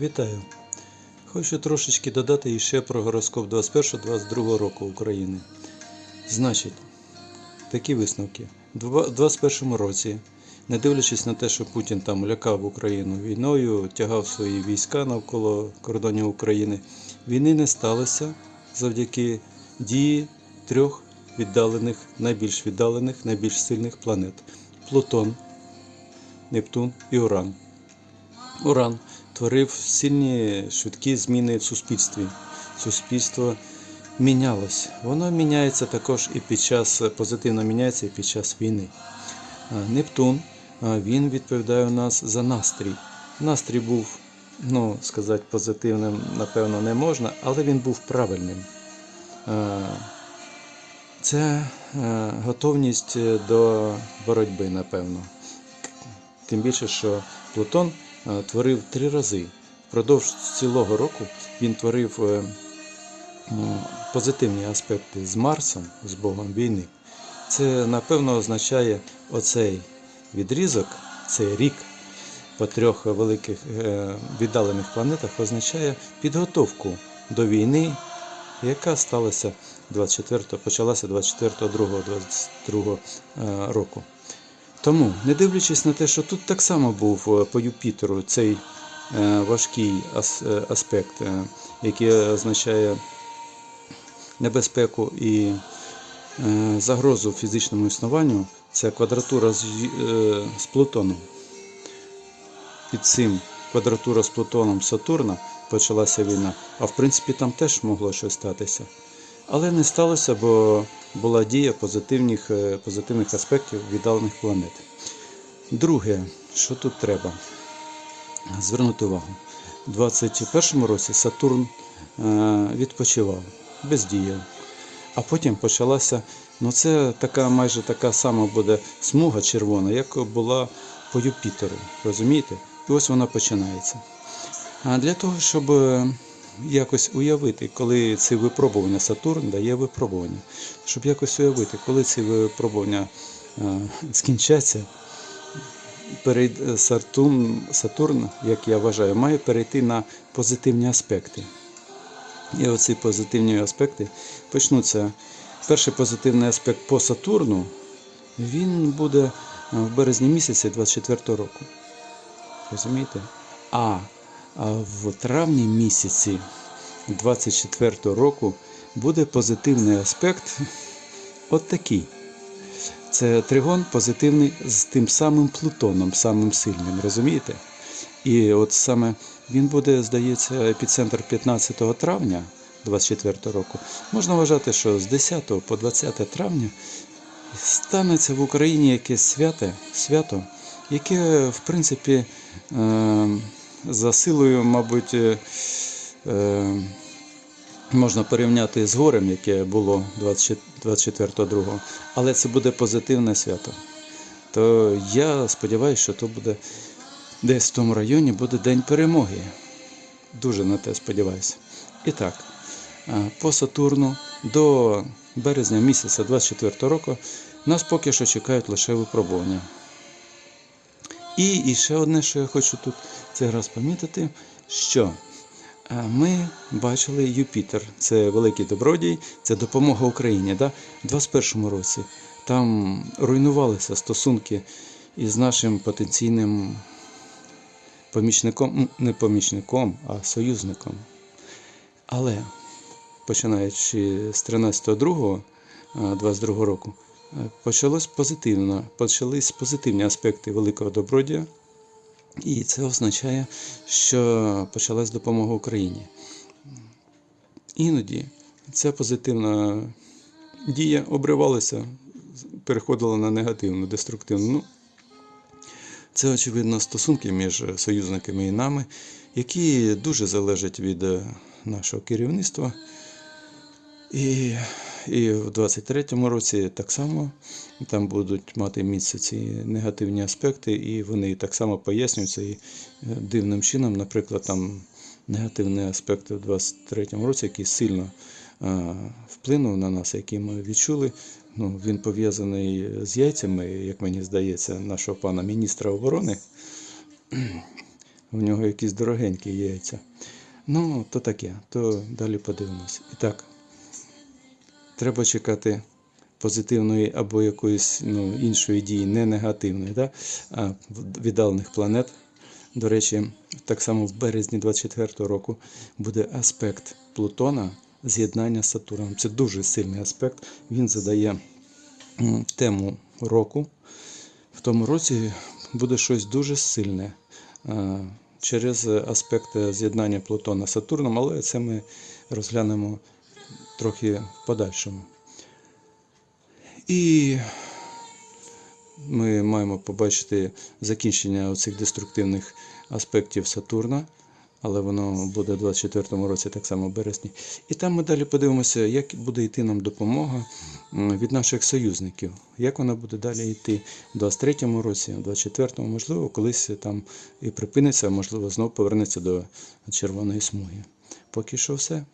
Вітаю! Хочу трошечки додати іще про гороскоп 21-22 року України. Значить, такі висновки. У 2021 році, не дивлячись на те, що Путін там лякав Україну війною, тягав свої війська навколо кордонів України, війни не сталося завдяки дії трьох віддалених, найбільш віддалених, найбільш сильних планет Плутон, Нептун і Уран. Уран творив сильні швидкі зміни в суспільстві. Суспільство мінялось. Воно міняється також і під час позитивно міняється і під час війни. Нептун він відповідає у нас за настрій. Настрій був, ну сказати, позитивним, напевно, не можна, але він був правильним. Це готовність до боротьби, напевно. Тим більше, що Плутон творив три рази. Впродовж цілого року він творив е, позитивні аспекти з Марсом, з Богом війни. Це, напевно, означає оцей відрізок, цей рік по трьох великих е, віддалених планетах означає підготовку до війни, яка сталася 24, почалася 24-22 е, року. Тому, не дивлячись на те, що тут так само був е, по Юпітеру цей е, важкий е, аспект, який означає небезпеку і загрозу фізичному існуванню, це квадратура з Плутоном. Під цим квадратура з Плутоном Сатурна почалася війна, а в принципі там теж могло щось статися. Але не сталося, бо була дія позитивних, е, позитивних аспектів віддалених планет. Друге, що тут треба звернути увагу. У 2021 році Сатурн е, відпочивав, бездіяв. А потім почалася, ну це така майже така сама буде смуга червона, як була по Юпітеру. Розумієте? І ось вона починається. А для того, щоб е, якось уявити, коли ці випробування Сатурн дає випробування, щоб якось уявити, коли ці випробування е, скінчаться, перейд- Сатурн, Сатурн, як я вважаю, має перейти на позитивні аспекти. І оці позитивні аспекти почнуться. Перший позитивний аспект по Сатурну він буде е, в березні місяці 24 року. Розумієте? А а в травні місяці 24 року буде позитивний аспект от такий. Це тригон позитивний з тим самим Плутоном, самим сильним, розумієте? І от саме він буде, здається, епіцентр 15 травня 24 року. Можна вважати, що з 10 по 20 травня станеться в Україні якесь свято, свято яке, в принципі, е, за силою, мабуть, е, е, можна порівняти з горем, яке було 24-го, але це буде позитивне свято. То я сподіваюся, що то буде десь в тому районі буде День перемоги. Дуже на те сподіваюся. І так, е, по Сатурну до березня місяця 24 року нас поки що чекають лише випробування. І, і ще одне, що я хочу тут цей раз помітити, що е, ми бачили Юпітер, це великий добродій, це допомога Україні. Да? У 21 році там руйнувалися стосунки із нашим потенційним помічником, не помічником, а союзником. Але починаючи з 13.02 22 року, е, почалось позитивно, почались позитивні аспекти великого добродія, і це означає, що почалась допомога Україні. Іноді ця позитивна дія обривалася, переходила на негативну, деструктивну. Ну, це, очевидно, стосунки між союзниками і нами, які дуже залежать від е, нашого керівництва. І, і в 23-му році так само там будуть мати місце ці негативні аспекти, і вони так само пояснюються і е, дивним чином, наприклад, там негативні аспекти в 23-му році, який сильно е, вплинув на нас, який ми відчули. Ну, він пов'язаний з яйцями, як мені здається, нашого пана міністра оборони. У нього якісь дорогенькі яйця. Ну, то таке, то далі подивимось. І так, треба чекати позитивної або якоїсь ну, іншої дії, не негативної, да? а віддалених планет. До речі, так само в березні 24-го року буде аспект Плутона з'єднання з Сатурном. Це дуже сильний аспект. Він задає тему року. В тому році буде щось дуже сильне через аспект з'єднання Плутона з Сатурном, але це ми розглянемо трохи в подальшому. І ми маємо побачити закінчення цих деструктивних аспектів Сатурна, але воно буде в 24-му році, так само в березні. І там ми далі подивимося, як буде йти нам допомога від наших союзників, як вона буде далі йти в 23-му році, в 24-му, можливо, колись там і припиниться, можливо, знову повернеться до червоної смуги. Поки що все.